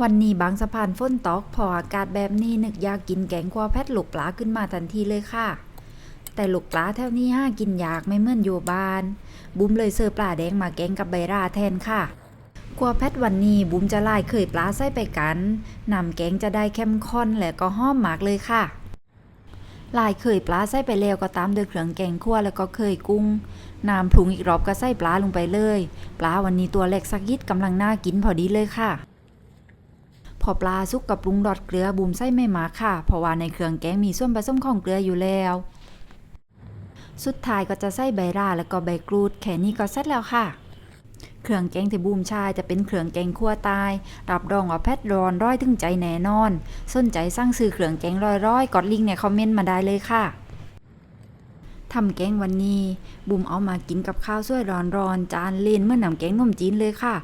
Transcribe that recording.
วันนี้บางสะพานฝนตกพออากาศแบบนี้นึกอยากกินแกงคั่วแพทลูกปลาขึ้นมาทันทีเลยค่ะ แต่ลูกปลาแถวนี้ห้ากินยากไม่เหมือนอยู่บ้าน บุ้มเลยเสิร์ฟปลาแดงมาแกงกับใบราแทนค่ะคั่วแพทวันนี้บุ้มจะลายเคยปลาใส่ไปกันนำแกงจะได้เข้มข้นและก็หอมมากเลยค่ะลายเคยปลาใส่ไปแล้วก็ตามด้วยเครื่องแกงคั่วแล้วก็เคยกุ้งน้ำปรุงอีกรอบก็ใส่ปลาลงไปเลย ปลาวันนี้ตัวเล็กสักยิดกำลังน่ากินพอดีเลยค่ะ พอปลาสุกกับปรุงรสเกลือบุมใส่ไม่หมาค่ะ เพราะว่าในเครื่องแกงมีส่วนผสมของเกลืออยู่แล้ว สุดท้ายก็จะใส่ใบราแล้วก็ใบกรูด แค่นี้ก็เสร็จแล้วค่ะ เครื่องแกงที่บูมชายจะเป็นเครื่องแกงคั่วตาย รับรองว่าแพทร้อนร้อยถึงใจแน่นอน สนใจสร้างซื้อเครื่องแกงร้อยๆกดลิงก์ในคอมเมนต์มาได้เลยค่ะทำแกงวันนี้ บุมเอามากินกับข้าวสวยร้อนๆจานเลนเมื่อนำแกงนมจีนเลยค่ะ